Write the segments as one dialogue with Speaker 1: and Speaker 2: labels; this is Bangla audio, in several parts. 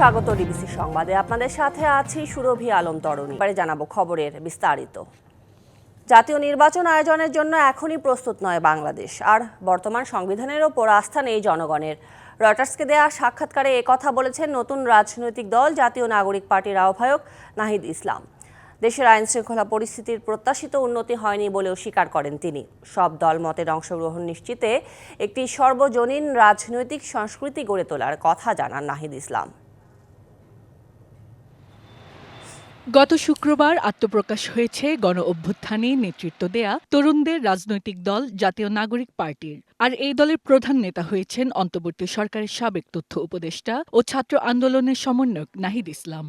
Speaker 1: স্বাগত ডিবিসি সংবাদে। আপনাদের সাথে আছি সুরভি আলম তরণী। এবারে জানাব খবরের বিস্তারিত। জাতীয় নির্বাচন আয়োজনের জন্য এখনই প্রস্তুত নয় বাংলাদেশ। আর বর্তমান সংবিধানের ওপর আস্থা নেই জনগণের। রয়টার্সকে দেয়া সাক্ষাৎকারে কথা বলেছেন নতুন রাজনৈতিক দল, জাতীয় নাগরিক পার্টির আহ্বায়ক নাহিদ ইসলাম। দেশের আইন শৃঙ্খলা পরিস্থিতির প্রত্যাশিত উন্নতি হয়নি বলেও স্বীকার করেন তিনি। সব দল মতের অংশগ্রহণ নিশ্চিতে একটি সর্বজনীন রাজনৈতিক সংস্কৃতি গড়ে তোলার কথা জানান নাহিদ ইসলাম।
Speaker 2: গত শুক্রবার আত্মপ্রকাশ হয়েছে গণ অভ্যুত্থানে নেতৃত্ব দেয়া তরুণদের রাজনৈতিক দল জাতীয় নাগরিক পার্টির। আর এই দলের প্রধান নেতা হয়েছেন অন্তর্বর্তী সরকারের সাবেক তথ্য উপদেষ্টা ও ছাত্র আন্দোলনের সমন্বয়ক নাহিদ ইসলাম।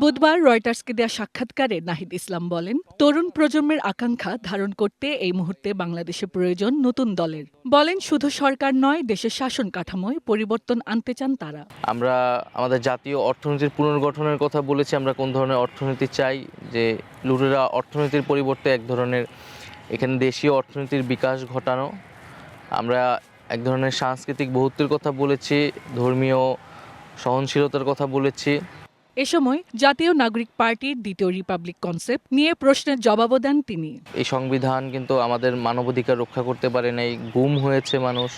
Speaker 2: বুধবার রয়টার্সকে দেয়া সাক্ষাৎকারে নাহিদ ইসলাম বলেন, তরুণ প্রজন্মের আকাঙ্ক্ষা ধারণ করতে এই মুহূর্তে বাংলাদেশে প্রয়োজন নতুন দলের। বলেন, শুধু সরকার নয়, দেশের শাসন কাঠামোয় পরিবর্তন আনতে চান তারা।
Speaker 3: আমরা আমাদের জাতীয় অর্থনীতির পুনর্গঠনের কথা বলেছি, আমরা কোন ধরনের অর্থনীতি চাই, যে লুটেরা অর্থনীতির পরিবর্তে এক ধরনের, এখানে দেশীয় অর্থনীতির বিকাশ ঘটানো। আমরা এক ধরনের সাংস্কৃতিক বহুত্বের কথা বলেছি, ধর্মীয় সহনশীলতার কথা বলেছি।
Speaker 2: এ সময় জাতীয় নাগরিক পার্টির দ্বিতীয় রিপাবলিক কনসেপ্ট নিয়ে প্রশ্নের জবাবও দেন তিনি।
Speaker 3: এই সংবিধান কিন্তু আমাদের মানবাধিকার রক্ষা করতে পারে নাই, গুম হয়েছে মানুষ,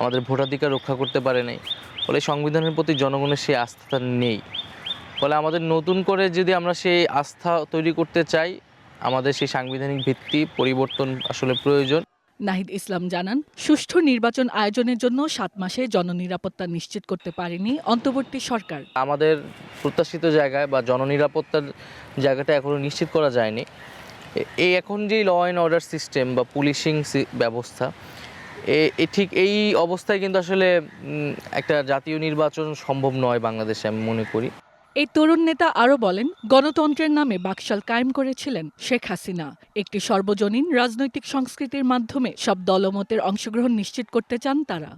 Speaker 3: আমাদের ভোটাধিকার রক্ষা করতে পারে নাই, ফলে সংবিধানের প্রতি জনগণের সেই আস্থা নেই। ফলে আমাদের নতুন করে যদি আমরা সেই আস্থা তৈরি করতে চাই, আমাদের সেই সাংবিধানিক ভিত্তি পরিবর্তন আসলে প্রয়োজন।
Speaker 2: নাহিদ ইসলাম জানান, সুষ্ঠু নির্বাচন আয়োজনের জন্য সাত মাসে জননিরাপত্তা নিশ্চিত করতে পারেনি অন্তর্বর্তী সরকার।
Speaker 3: আমাদের প্রত্যাশিত জায়গায় বা জননিরাপত্তার জায়গাটা এখনও নিশ্চিত করা যায়নি। এই এখন যে ল অ্যান্ড অর্ডার সিস্টেম বা পুলিশিং ব্যবস্থা, এ ঠিক এই অবস্থায় কিন্তু আসলে একটা জাতীয় নির্বাচন সম্ভব নয় বাংলাদেশে আমি মনে করি।
Speaker 2: এই তরুণ নেতা আরও বলেন, গণতন্ত্রের নামে বাকশাল কায়েম করেছিলেন শেখ হাসিনা। একটি সর্বজনীন রাজনৈতিক সংস্কৃতির মাধ্যমে সব দলমতের অংশগ্রহণ নিশ্চিত করতে চান তারা।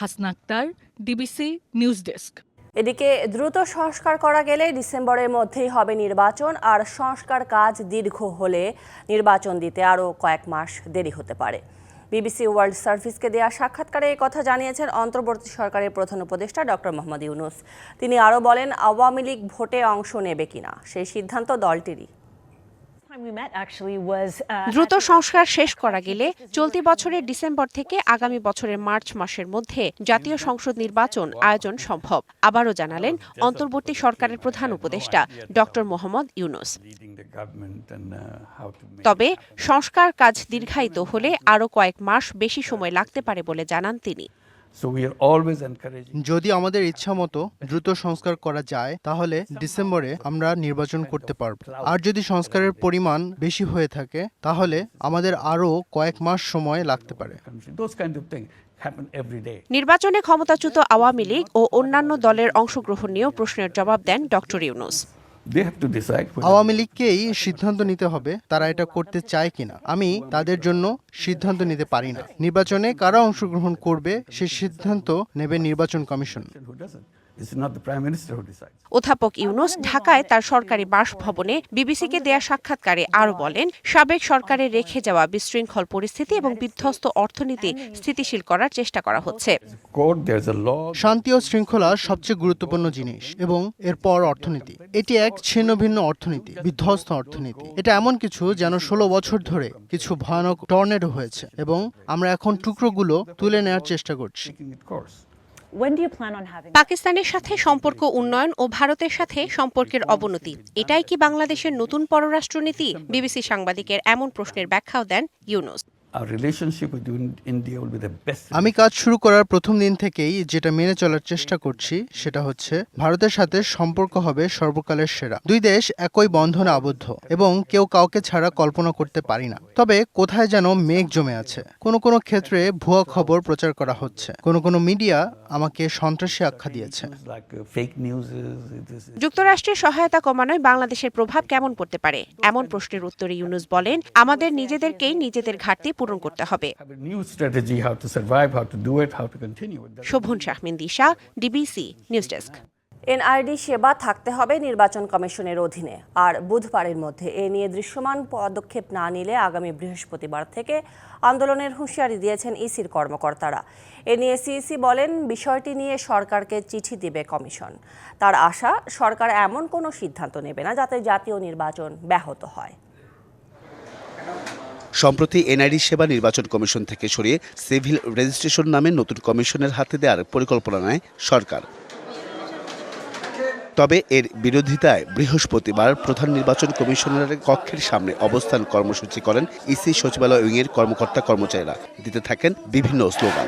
Speaker 2: Hasna Akter DBC news desk
Speaker 1: এদিকে দ্রুত সংস্কার করা গেলে ডিসেম্বরের মধ্যেই হবে নির্বাচন, আর সংস্কার কাজ দীর্ঘ হলে নির্বাচন দিতে আরও কয়েক মাস দেরি হতে পারে। বিবিসি ওয়ার্ল্ড সার্ভিসকে দেয়া সাক্ষাৎকারে কথা জানিয়েছেন অন্তর্বর্তী সরকারের প্রধান উপদেষ্টা ডক্টর মোহাম্মদ ইউনুস। তিনি আরও বলেন, আওয়ামী লীগ ভোটে অংশ নেবে কিনা, সেই সিদ্ধান্ত দলটিরই।
Speaker 4: দ্রুত সংস্কার শেষ করা গেলে চলতি বছরের ডিসেম্বর থেকে আগামী বছরের মার্চ মাসের মধ্যে জাতীয় সংসদ নির্বাচন আয়োজন সম্ভব। আবারও জানালেন অন্তর্বর্তী সরকারের প্রধান উপদেষ্টা ডক্টর মোহাম্মদ ইউনুস।
Speaker 5: uh,
Speaker 4: তবে সংস্কার কাজ দীর্ঘায়িত হলে আরও কয়েক মাস বেশি সময় লাগতে পারে বলে জানান তিনি।
Speaker 5: So we are always encouraging.
Speaker 6: যদি আমাদের ইচ্ছা মতো দ্রুত সংস্কার করা যায় তাহলে ডিসেম্বরে আমরা নির্বাচন করতে পারব আর যদি সংস্কারের পরিমাণ বেশি হয়ে থাকে তাহলে আমাদের আরও কয়েক মাস সময় লাগতে পারে
Speaker 5: Those kind of things happen every day.
Speaker 4: নির্বাচনে ক্ষমতাচ্যুত আওয়ামী লীগ ও অন্যান্য দলের অংশগ্রহণ নিয়েও প্রশ্নের জবাব দেন ডক্টর ইউনুস
Speaker 6: আওয়ামী লীগকেই সিদ্ধান্ত নিতে হবে তারা এটা করতে চায় কিনা। আমি তাদের জন্য সিদ্ধান্ত নিতে পারি না। নির্বাচনে কারা অংশগ্রহণ করবে সে সিদ্ধান্ত নেবে নির্বাচন commission.
Speaker 5: Who doesn't? It's not the prime minister who decides.
Speaker 4: অধ্যাপক ইউনুস ঢাকায় তার সরকারি বাসভবনে বিবিসিকে দেয়া সাক্ষাৎকারে আরও বলেন সাবেক সরকারের রেখে যাওয়া বিশৃঙ্খল পরিস্থিতি এবং বিধ্বস্ত অর্থনীতি স্থিতিশীল করার চেষ্টা করা হচ্ছে
Speaker 5: Court, there's a law.
Speaker 6: শান্তি ও শৃঙ্খলা সবচেয়ে গুরুত্বপূর্ণ জিনিস এবং এরপর অর্থনীতি এটি এক ছিন্ন ভিন্ন অর্থনীতি বিধ্বস্ত অর্থনীতি এটা এমন কিছু যেন ষোলো বছর ধরে কিছু ভয়ানক টর্নেডো হয়েছে এবং আমরা এখন টুকরোগুলো তুলে নেওয়ার চেষ্টা করছি
Speaker 5: taking its course.
Speaker 7: when do you plan on having
Speaker 4: পাকিস্তানের সাথে সম্পর্ক উন্নয়ন ও ভারতের সাথে সম্পর্কের অবনতি এটাই কি বাংলাদেশের নতুন পররাষ্ট্রনীতি বিবিসি সাংবাদিকের এমন প্রশ্নের ব্যাখ্যাও দেন Yunus
Speaker 5: Our relationship with In- India will be the best.
Speaker 6: আমি কাজ শুরু করার প্রথম দিন থেকেই যেটা মেনে চলার চেষ্টা করছি সেটা হচ্ছে ভারতের সাথে সম্পর্ক হবে সর্বকালের সেরা। দুই দেশ একই বন্ধনে আবদ্ধ এবং কেউ কাউকে ছাড়া কল্পনা করতে পারি না। তবে কোথায় যেন মেঘ জমে আছে। কোনো কোনো ক্ষেত্রে ভুয়া খবর প্রচার করা হচ্ছে। কোনো কোনো মিডিয়া আমাকে সন্ত্রাসী আখ্যা দিয়েছে।
Speaker 5: Uh,
Speaker 4: যুক্তরাষ্ট্রের সহায়তা কমানোয় বাংলাদেশের প্রভাব কেমন পড়তে পারে? এমন প্রশ্নের উত্তরে ইউনুস বলেন আমাদের নিজেদেরকেই নিজেদের ঘাটতি পূরণ করতে হবে. Shovon Shahmin Disha DBC news desk
Speaker 1: NID সেবা থাকতে হবে নির্বাচন কমিশনের অধীনে। আর বুধবারের মধ্যে এ নিয়ে দৃশ্যমান পদক্ষেপ না নিলে আগামী বৃহস্পতিবার থেকে আন্দোলনের হুঁশিয়ারি দিয়েছেন ইসির কর্মকর্তারা। এ নিয়ে সিইসি বলেন বিষয়টি নিয়ে সরকারকে চিঠি দিবে কমিশন। তার আশা সরকার এমন কোনো সিদ্ধান্ত নেবে না যাতে জাতীয় নির্বাচন ব্যাহত হয়।
Speaker 8: সম্প্রতি এনআইডি সেবা নির্বাচন কমিশন থেকে সরিয়ে সিভিল রেজিস্ট্রেশন নামে নতুন কমিশনের হাতে দেওয়ার পরিকল্পনা নেয় সরকার। তবে এর বিরোধিতায় বৃহস্পতিবার প্রধান নির্বাচন কমিশনারের কক্ষের সামনে অবস্থান কর্মসূচি করেন ইসি সচিবালয় উইংয়ের কর্মকর্তা কর্মচারীরা দিতে থাকেন বিভিন্ন স্লোগান।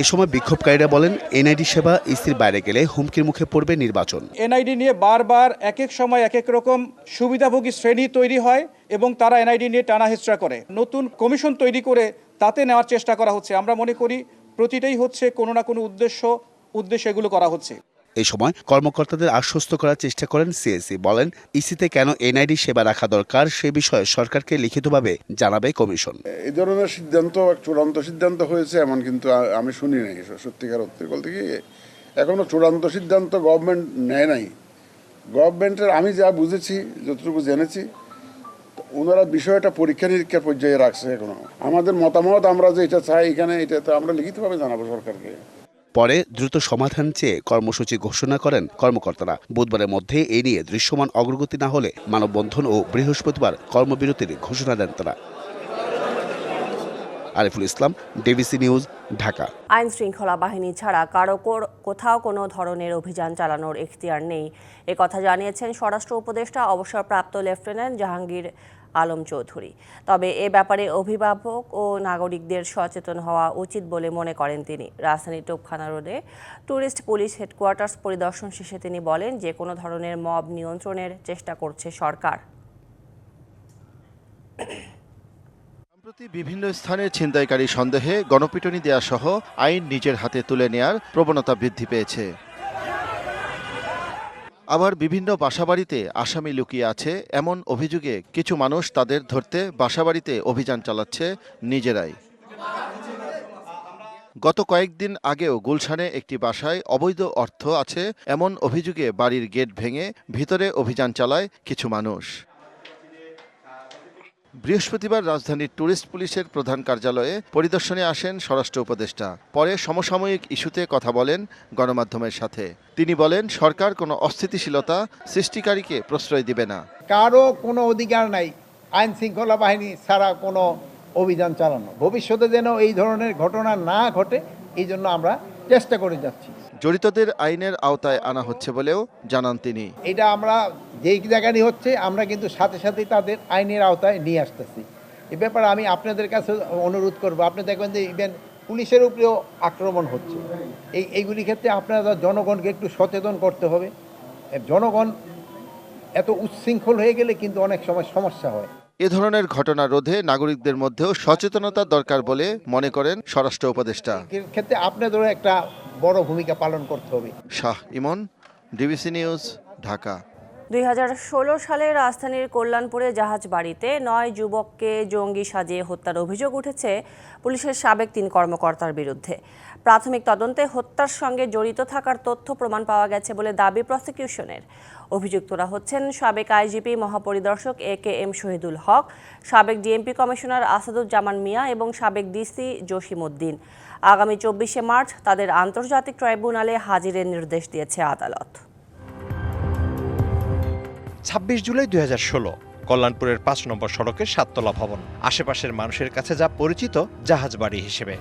Speaker 8: এ সময় বিক্ষোভকারীরা বলেন, এনআইডি সেবা ইসির বাইরে গেলে হুমকির মুখে পড়বে নির্বাচন।
Speaker 9: এনআইডি নিয়ে বারবার এক এক সময় এক এক রকম সুবিধাভোগী শ্রেণি তৈরি হয় এবং তারা এনআইডি নিয়ে টানা হেচড়া করে। নতুন কমিশন তৈরি করে তাতে নেওয়ার চেষ্টা করা হচ্ছে। আমরা মনে করি, প্রতিটাই হচ্ছে কোনো না কোনো উদ্দেশ্য উদ্দেশ্য এগুলো করা হচ্ছে।
Speaker 8: এই সময় কর্মকর্তাদের আশ্বস্ত করার চেষ্টা করেন সিএসি বলেন, ইসিতে কেন এনআইডি সেবা রাখা দরকার সে বিষয়ে সরকারকে লিখিতভাবে জানাবে কমিশন।
Speaker 10: এই ধরনের সিদ্ধান্ত চূড়ান্ত সিদ্ধান্ত হয়েছে, এমন কিন্তু আমি শুনি নাই। সত্যিকার অর্থে বলতে কি, এখনও চূড়ান্ত সিদ্ধান্ত গভর্নমেন্ট নেয় নাই। গভর্নমেন্টের আমি যা বুঝেছি, যতটুকু জেনেছি, ওনারা বিষয়টা পরীক্ষা নিরীক্ষার পর্যায়ে রাখছে এখনও। আমাদের মতামত আমরা যে এটা চাই এখানে, এটা তো আমরা লিখিতভাবে জানাব সরকারকে।
Speaker 8: পরে দ্রুত সমাধান চেয়ে কর্মসূচি ঘোষণা করেন কর্মকর্তারা। বুধবারের মধ্যে এ নিয়ে দৃশ্যমান অগ্রগতি না হলে মানববন্ধন ও বৃহস্পতিবার কর্মবিরতির ঘোষণা দেন তারা। Ariful Islam, DBC news, Dhaka.
Speaker 1: আইন শৃঙ্খলা বাহিনী ছাড়া কারও কোথাও কোনো ধরনের অভিযান চালানোর এখতিয়ার নেই। কথা জানিয়েছেন স্বরাষ্ট্র উপদেষ্টা, অবসরপ্রাপ্ত লেফটেন্যান্ট জাহাঙ্গীর আলম চৌধুরী। তবে এ ব্যাপারে অভিভাবক ও নাগরিকদের সচেতন হওয়া উচিত বলে মনে করেন তিনি। রাজধানীর টোপখানা রোডে ট্যুরিস্ট পুলিশ হেডকোয়ার্টার্স পরিদর্শন শেষে তিনি বলেন, যে কোনো ধরনের মব নিয়ন্ত্রণের চেষ্টা করছে সরকার।
Speaker 11: সম্প্রতি বিভিন্ন স্থানে ছিনতাইকারী সন্দেহে গণপিটুনি দেয়া সহ আইন নিজের হাতে তুলে নেয়ার প্রবণতা বৃদ্ধি পেয়েছে। আবার বিভিন্ন বাসাবাড়িতে আসামি লুকিয়ে আছে এমন অভিযোগে কিছু মানুষ তাদের ধরতে বাসাবাড়িতে অভিযান চালাচ্ছে নিজেরাই। গত কয়েকদিন আগেও গুলশানে একটি বাসায় অবৈধ অর্থ আছে এমন অভিযোগে বাড়ির গেট ভেঙে ভিতরে অভিযান চালায় কিছু মানুষ। বৃহস্পতিবার রাজধানীর ট্যুরিস্ট পুলিশের প্রধান কার্যালয়ে পরিদর্শনে আসেন স্বরাষ্ট্র উপদেষ্টা। পরে সমসাময়িক ইস্যুতে কথা বলেন গণমাধ্যমের সাথে। তিনি বলেন, সরকার কোনো অস্থিতিশীলতা সৃষ্টিকারীকে প্রশ্রয় দিবে না।
Speaker 12: কারও কোনো অধিকার নাই। আইন শৃঙ্খলা বাহিনী ছাড়া কোনো অভিযান চালানো। ভবিষ্যতে যেন এই ধরনের ঘটনা না ঘটে, এই জন্য আমরা চেষ্টা করে যাচ্ছি।
Speaker 11: জড়িতদের আইনের আওতায় আনা হচ্ছে বলেও জানান তিনি।
Speaker 12: এটা আমরা যেই জায়গারই হচ্ছে আমরা কিন্তু সাথে সাথে তাদের আইনের আওতায় নিয়ে আসতেছি। এ ব্যাপারে আমি আপনাদের কাছে অনুরোধ করব। আপনি দেখবেন যে ইভেন পুলিশের উপরেও আক্রমণ হচ্ছে। এই এইগুলি ক্ষেত্রে আপনারা জনগণকে একটু সচেতন করতে হবে। জনগণ এত উচ্ছৃঙ্খল হয়ে গেলে কিন্তু অনেক সময় সমস্যা হয়।
Speaker 11: এ ধরনের ঘটনা রোধে নাগরিকদের মধ্যেও সচেতনতা দরকার বলে মনে করেন স্বরাষ্ট্র উপদেষ্টা।
Speaker 12: ক্ষেত্রে আপনাদেরও একটা বড় ভূমিকা পালন করতে হবে।
Speaker 11: Shah Emon DBC news Dhaka.
Speaker 1: দুই সালে রাজধানীর কল্যাণপুরে জাহাজ বাড়িতে নয় যুবককে জঙ্গি সাজিয়ে হত্যার অভিযোগ উঠেছে পুলিশের সাবেক তিন কর্মকর্তার বিরুদ্ধে। প্রাথমিক তদন্তে হত্যার সঙ্গে জড়িত থাকার তথ্য প্রমাণ পাওয়া গেছে বলে দাবি প্রসিকিউশনের। অভিযুক্তরা হচ্ছেন সাবেক IGP মহাপরিদর্শক A K M Shahidul Haque, সাবেক ডিএমপি কমিশনার আসাদুজ্জামান মিয়া এবং সাবেক ডিসি জসিমউদ্দিন আগামী চব্বিশে মার্চ তাদের আন্তর্জাতিক ট্রাইব্যুনালে হাজিরের নির্দেশ দিয়েছে আদালত।
Speaker 13: ছাব্বিশ জুলাই দুই হাজার ষোলো, কল্যাণপুরের পাঁচ নম্বর সড়কের সাততলা ভবন। আশেপাশের মানুষের কাছে যা পরিচিত, জাহাজ বাড়ি হিসেবে।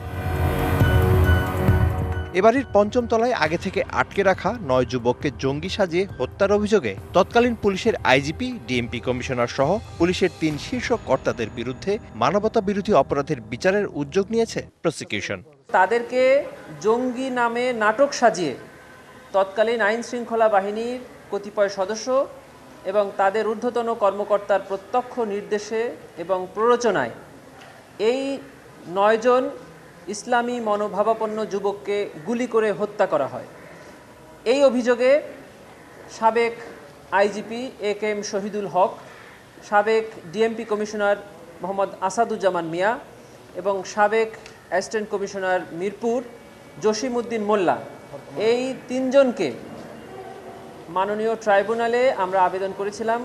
Speaker 13: এবাড়ির পঞ্চম তলায় আগে থেকে আটকে রাখা নয় যুবককে জঙ্গি সাজিয়ে হত্যার অভিযোগে তৎকালীন পুলিশের আইজিপি, ডিএমপি কমিশনার সহ পুলিশের তিন শীর্ষ কর্তাদের বিরুদ্ধে মানবতা বিরোধী অপরাধের বিচারের উদ্যোগ নিয়েছে প্রসিকিউশন
Speaker 14: তাদেরকে জঙ্গি নামে নাটক সাজিয়ে তৎকালীন আইন শৃঙ্খলা বাহিনীর কতিপয় সদস্য এবং তাদের ঊর্ধ্বতন কর্মকর্তার প্রত্যক্ষ নির্দেশে এবং প্ররোচনায় এই নয়জন ইসলামী মনোভাবাপন্ন যুবককে গুলি করে হত্যা করা হয়। এই অভিযোগে সাবেক IGP A K M Shahidul Haque, সাবেক ডিএমপি কমিশনার মোহাম্মদ আসাদুজ্জামান মিয়া এবং সাবেক অ্যাসিস্ট্যান্ট কমিশনার মিরপুর জসিম উদ্দিন মোল্লা, এই তিনজনকে মাননীয় ট্রাইব্যুনালে আমরা আবেদন করেছিলাম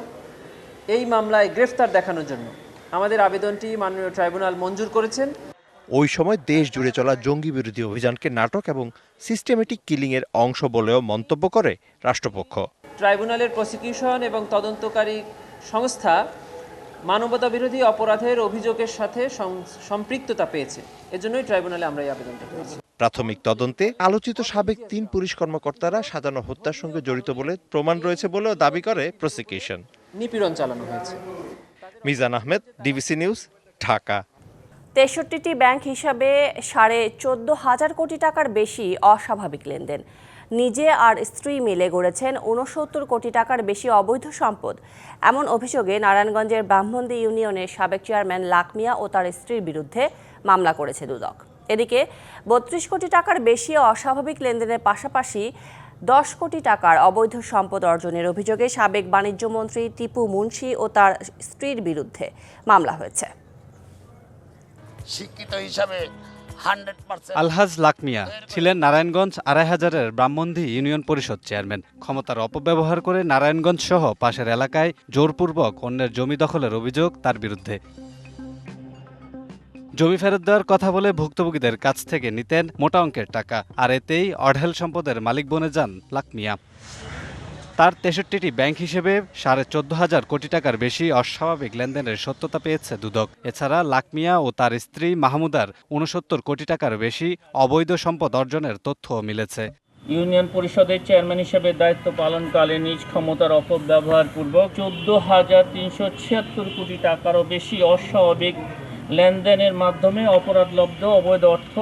Speaker 14: এই মামলায় গ্রেফতার দেখানোর জন্য। আমাদের আবেদনটি মাননীয় ট্রাইব্যুনাল মঞ্জুর করেছেন।
Speaker 13: ওই সময় দেশ জুড়ে চলা জঙ্গি বিরোধী অভিযানকে নাটক এবং সিস্টেমেটিক কিলিংয়ের অংশ বলেও মন্তব্য করে রাষ্ট্রপক্ষ।
Speaker 14: ট্রাইব্যুনালের প্রসিকিউশন এবং তদন্তকারী সংস্থা মানবতা বিরোধী অপরাধের অভিযোগের সাথে সম্পৃক্ততা পেয়েছে। এজন্যই ট্রাইব্যুনালে আমরা এই আবেদনটা করেছি।
Speaker 13: প্রাথমিক তদন্তে আলোচিত সাবেক তিন পুলিশ কর্মকর্তারা সাজানো হত্যার সঙ্গে জড়িত বলে প্রমাণ রয়েছে বলেও দাবি করে প্রসিকিউশন।
Speaker 14: নিপীড়ন চালানো হয়েছে।
Speaker 13: Mizan Ahmed DBC news Dhaka.
Speaker 1: তেষট্টিটি bank হিসাবে সাড়ে চোদ্দ হাজার কোটি টাকার বেশি অস্বাভাবিক লেনদেন। নিজে আর স্ত্রী মিলে গড়েছেন উনসত্তর কোটি টাকার বেশি অবৈধ সম্পদ। এমন অভিযোগে নারায়ণগঞ্জের ব্রাহ্মণদী ইউনিয়নের সাবেক চেয়ারম্যান লাকমিয়া ও তার স্ত্রীর বিরুদ্ধে মামলা করেছে দুদক। এদিকে বত্রিশ কোটি টাকার বেশি অস্বাভাবিক লেনদেনের পাশাপাশি দশ কোটি টাকার অবৈধ সম্পদ অর্জনের অভিযোগে সাবেক বাণিজ্যমন্ত্রী টিপু মুন্সি ও তার স্ত্রীর বিরুদ্ধে মামলা হয়েছে।
Speaker 15: শিক্ষিত হিসাবে
Speaker 16: আলহাজ লাকমিয়া ছিলেন নারায়ণগঞ্জ আড়াই হাজারের ব্রাহ্মণদী ইউনিয়ন পরিষদ চেয়ারম্যান। ক্ষমতার অপব্যবহার করে নারায়ণগঞ্জ সহ পাশের এলাকায় জোরপূর্বক অন্যের জমি দখলের অভিযোগ তার বিরুদ্ধে। জমি ফেরত দেওয়ার কথা বলে ভুক্তভোগীদের কাছ থেকে নিতেন মোটা অঙ্কের টাকা, আর এতেই অঢেল সম্পদের মালিক বনে যান লাকমিয়া। তার তেষট্টিটি ব্যাংক হিসেবে সাড়ে চোদ্দ হাজার কোটি টাকার বেশি অস্বাভাবিক লেনদেনের সত্যতা পেয়েছে দুদক। এছাড়া লাকমিয়া ও তার স্ত্রী মাহমুদার উনসত্তর কোটি টাকার বেশি অবৈধ সম্পদ অর্জনের তথ্যও মিলেছে।
Speaker 17: ইউনিয়ন পরিষদের চেয়ারম্যান হিসেবে দায়িত্ব পালনকালে নিজ ক্ষমতার অপব্যবহার পূর্বক চোদ্দ হাজার তিনশো ছিয়াত্তর কোটি টাকারও বেশি অস্বাভাবিক লেনদেনের মাধ্যমে অপরাধলব্ধ অবৈধ অর্থ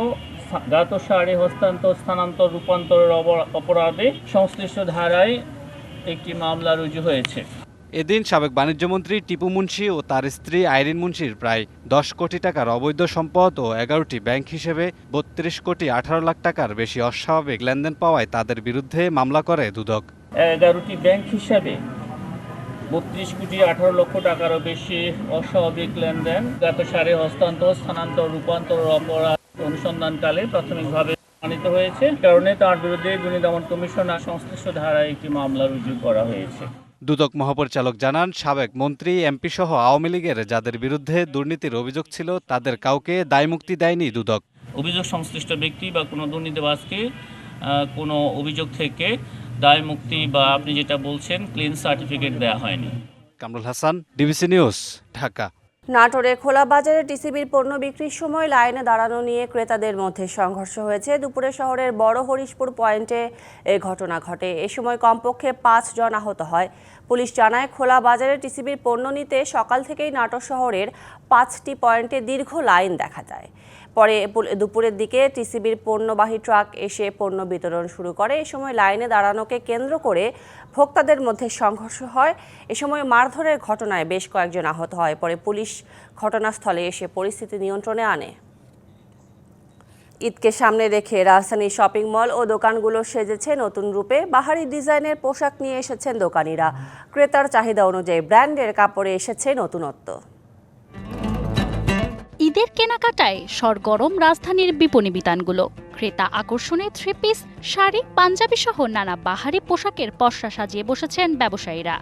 Speaker 17: গাতসারে হস্তান্তর স্থানান্তর রূপান্তরের অপরাধে সংশ্লিষ্ট ধারায় একটি মামলা রুজু হয়েছে।
Speaker 16: এদিন সাবেক বাণিজ্যমন্ত্রী টিপু মুন্সি ও তার স্ত্রী আইরিন মুন্সির প্রায় দশ কোটি টাকার অবৈধ সম্পদ ও এগারোটি ব্যাংক হিসেবে বত্রিশ কোটি আঠারো লাখ টাকার বেশি অস্বাভাবিক লেনদেন পাওয়ায় তাদের বিরুদ্ধে মামলা করে দুদক।
Speaker 17: এগারোটি ব্যাংক হিসাবে বত্রিশ কোটি আঠারো লক্ষ টাকারও বেশি অস্বাভাবিক লেনদেন। গত সারে হস্তান্তর স্থানান্তর রূপান্তর অপরাধ অনুসন্ধানকালে প্রাথমিকভাবে প্রমাণিত হয়েছে। কারণে তার বিরুদ্ধে দুর্নীতি দমন কমিশন আর সংশ্লিষ্ট ধারায় একটি মামলা রুজু করা হয়েছে।
Speaker 16: দুদক মহাপরিচালক জানান সাবেক মন্ত্রী এমপি সহ আওয়ামী লীগের যাদের বিরুদ্ধে দুর্নীতির অভিযোগ ছিল তাদের কাউকে দায়মুক্তি দেয়নি দুদক।
Speaker 17: অভিযোগ সংশ্লিষ্ট ব্যক্তি বা কোনো দুর্নীতিবাজকে কোনো অভিযোগ থেকে দায় মুক্তি বা আপনি যেটা বলছেন ক্লিন সার্টিফিকেট দেওয়া হয়নি।
Speaker 16: Kamrul Hasan DBC news Dhaka.
Speaker 1: নাটোরে খোলা বাজারে টিসিবির পণ্য বিক্রির সময় লাইনে দাঁড়ানো নিয়ে ক্রেতাদের মধ্যে সংঘর্ষ হয়েছে। দুপুরে শহরের বড় হরিশপুর পয়েন্টে এ ঘটনা ঘটে। এ সময় কমপক্ষে পাঁচ জন আহত হয়। পুলিশ জানায় খোলা বাজারে টিসিবির পণ্য নিতে সকাল থেকেই নাটোর শহরের পাঁচটি পয়েন্টে দীর্ঘ লাইন দেখা যায়। পরে দুপুরের দিকে টিসিবির পণ্যবাহী ট্রাক এসে পণ্য বিতরণ শুরু করে। এ সময় লাইনে দাঁড়ানোকে কেন্দ্র করে ভোক্তাদের মধ্যে সংঘর্ষ হয়। এ সময় মারধরের ঘটনায় বেশ কয়েকজন আহত হয়। পরে পুলিশ ঘটনাস্থলে এসে পরিস্থিতি নিয়ন্ত্রণে আনে। ঈদকে সামনে রেখে রাজধানীর শপিং মল ও দোকানগুলো সেজেছে নতুন রূপে। বাহারি ডিজাইনের পোশাক নিয়ে এসেছেন দোকানিরা। ক্রেতার চাহিদা অনুযায়ী ব্র্যান্ডের কাপড়ে এসেছে নতুনত্ব।
Speaker 18: ঈদের কেনাকাটায় সরগরম রাজধানীর বিপণী বিতানগুলো। ক্রেতা আকর্ষণে থ্রি পিস, শাড়ি পাঞ্জাবি সহ নানা বাহারি পোশাকের পসরা সাজিয়ে বসেছেন ব্যবসায়ীরা।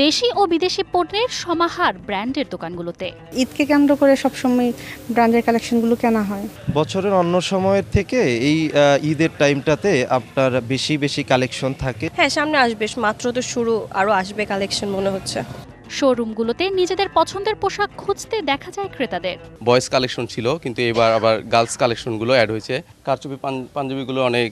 Speaker 18: দেশি ও বিদেশি পণ্যের সমাহার ব্র্যান্ডের দোকানগুলোতে।
Speaker 19: ঈদকে কেন্দ্র করে সবসময় ব্র্যান্ডের কালেকশনগুলো কেনা হয়।
Speaker 20: বছরের অন্য সময়ের থেকে এই ঈদের টাইমটাতে আপনার বেশি বেশি কালেকশন থাকে।
Speaker 21: হ্যাঁ সামনে আসবে মাত্র তো শুরু আরও আসবে কালেকশন মনে হচ্ছে।
Speaker 18: শোরুমগুলোতে নিজেদের পছন্দের পোশাক খুঁজতে দেখা যায় ক্রেতাদের।
Speaker 22: বয়েজ কালেকশন ছিল কিন্তু এবার আবার গার্লস কালেকশনগুলো অ্যাড হয়েছে। কারচুপি পাঞ্জাবিগুলো অনেক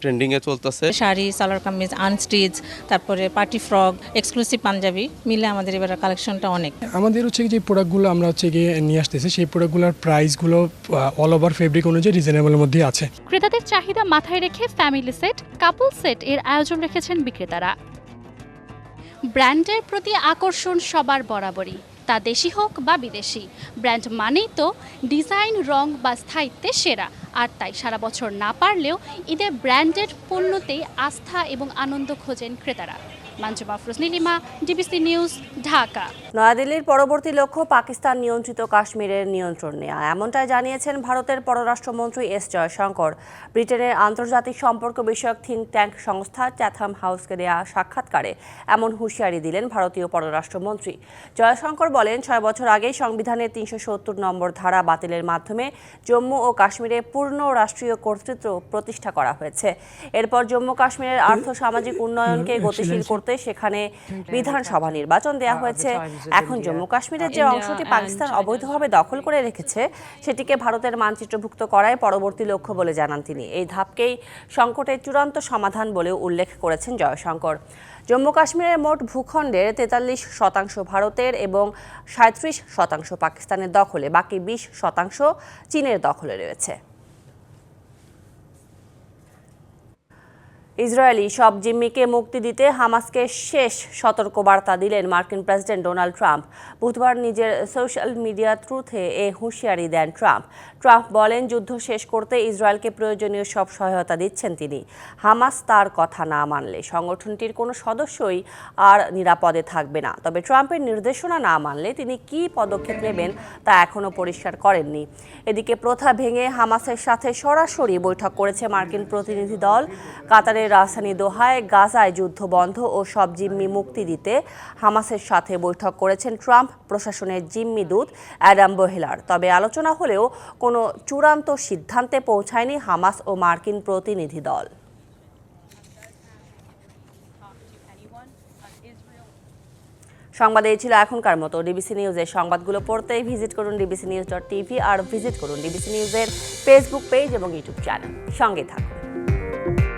Speaker 22: ট্রেন্ডিংয়ে চলতেছে।
Speaker 23: শাড়ি সালোয়ার কামিজ আনস্টিচ তারপরে পার্টি ফ্রক এক্সক্লুসিভ পাঞ্জাবি মিলে আমাদের এবার কালেকশনটা অনেক।
Speaker 24: আমাদের হচ্ছে যে প্রোডাক্টগুলো আমরা হচ্ছে গিয়ে নিয়ে আসতেছি সেই প্রোডাক্টগুলোর প্রাইসগুলো অল ওভার ফেব্রিক অনুযায়ী রিজনেবলের মধ্যে আছে।
Speaker 18: ক্রেতাদের চাহিদা মাথায় রেখে ফ্যামিলি সেট কাপল সেট এর আয়োজন রেখেছেন বিক্রেতারা। ব্র্যান্ডের প্রতি আকর্ষণ সবার বরাবরই। তা দেশি হোক বা বিদেশি, ব্র্যান্ড মানেই তো ডিজাইন, রং বা স্থায়িত্বে সেরা। আর তাই সারা বছর না পারলেও ঈদে ব্র্যান্ডের পণ্যতেই আস্থা এবং আনন্দ খোঁজেন ক্রেতারা। Manjuma Afroz Nilima DBC news Dhaka.
Speaker 1: নয়াদিল্লির পরবর্তী লক্ষ্য পাকিস্তান নিয়ন্ত্রিত কাশ্মীরের নিয়ন্ত্রণ নেওয়া এমনটাই জানিয়েছেন ভারতের পররাষ্ট্রমন্ত্রী এস জয়শঙ্কর। ব্রিটেনের আন্তর্জাতিক সম্পর্ক বিষয়ক থিঙ্ক ট্যাঙ্ক সংস্থা চ্যাথাম হাউসকে দেয়া সাক্ষাৎকারে এমন হুঁশিয়ারি দিলেন ভারতীয় পররাষ্ট্রমন্ত্রী। জয়শঙ্কর বলেন ছয় বছর আগেই সংবিধানের তিনশো সত্তর নম্বর ধারা বাতিলের মাধ্যমে জম্মু ও কাশ্মীরে পূর্ণ রাষ্ট্রীয় কর্তৃত্ব প্রতিষ্ঠা করা হয়েছে। এরপর জম্মু কাশ্মীরের আর্থ সামাজিক উন্নয়নকে গতিশীল করতে সেখানে বিধানসভা নির্বাচন দেওয়া হয়েছে। এখন জম্মু কাশ্মীরের যে অংশটি পাকিস্তান অবৈধভাবে দখল করে রেখেছে সেটিকে ভারতের মানচিত্রভুক্ত করাই পরবর্তী লক্ষ্য বলে জানান তিনি। এই ধাপকেই সংকটের চূড়ান্ত সমাধান বলেও উল্লেখ করেছেন জয়শঙ্কর। জম্মু কাশ্মীরের মোট ভূখণ্ডের তেতাল্লিশ শতাংশ ভারতের এবং সাঁত্রিশ শতাংশ পাকিস্তানের দখলে বাকি বিশ শতাংশ চীনের দখলে রয়েছে। ইসরায়েলি সব জিম্মিকে মুক্তি দিতে হামাসকে শেষ সতর্কবার্তা দিলেন মার্কিন প্রেসিডেন্ট ডোনাল্ড ট্রাম্প। বুধবার নিজের সোশ্যাল মিডিয়া ট্রুথে এ হুঁশিয়ারি দেন ট্রাম্প। ট্রাম্প বলেন, যুদ্ধ শেষ করতে ইসরায়েলকে প্রয়োজনীয় সব সহায়তা দিচ্ছেন তিনি। হামাস তার কথা না মানলে সংগঠনটির কোনো সদস্যই আর নিরাপদে থাকবে না। তবে ট্রাম্পের নির্দেশনা না মানলে তিনি কী পদক্ষেপ নেবেন তা এখনও পরিষ্কার করেননি। এদিকে প্রথা ভেঙে হামাসের সাথে সরাসরি বৈঠক করেছে মার্কিন প্রতিনিধি দল। কাতারের রাজধানী দোহায় গাজায় যুদ্ধ বন্ধ ও সব জিম্মি মুক্তি দিতে হামাসের সাথে বৈঠক করেছেন ট্রাম্প, প্রশাসনের জিম্মি দূত অ্যাডাম বহেলার। তবে আলোচনা হলেও কোনো চূড়ান্ত সিদ্ধান্তে পৌঁছায়নি হামাস ও মার্কিন প্রতিনিধি দল। সংবাদ এই ছিল এখনকার মতো। ডিবিসি নিউজের সংবাদগুলো পড়তেই ভিজিট করুন ডিবিসি নিউজ ডট টিভি আর ভিজিট করুন ডিবিসি নিউজের ফেসবুক পেজ এবং ইউটিউব চ্যানেল। সঙ্গে থাকুন।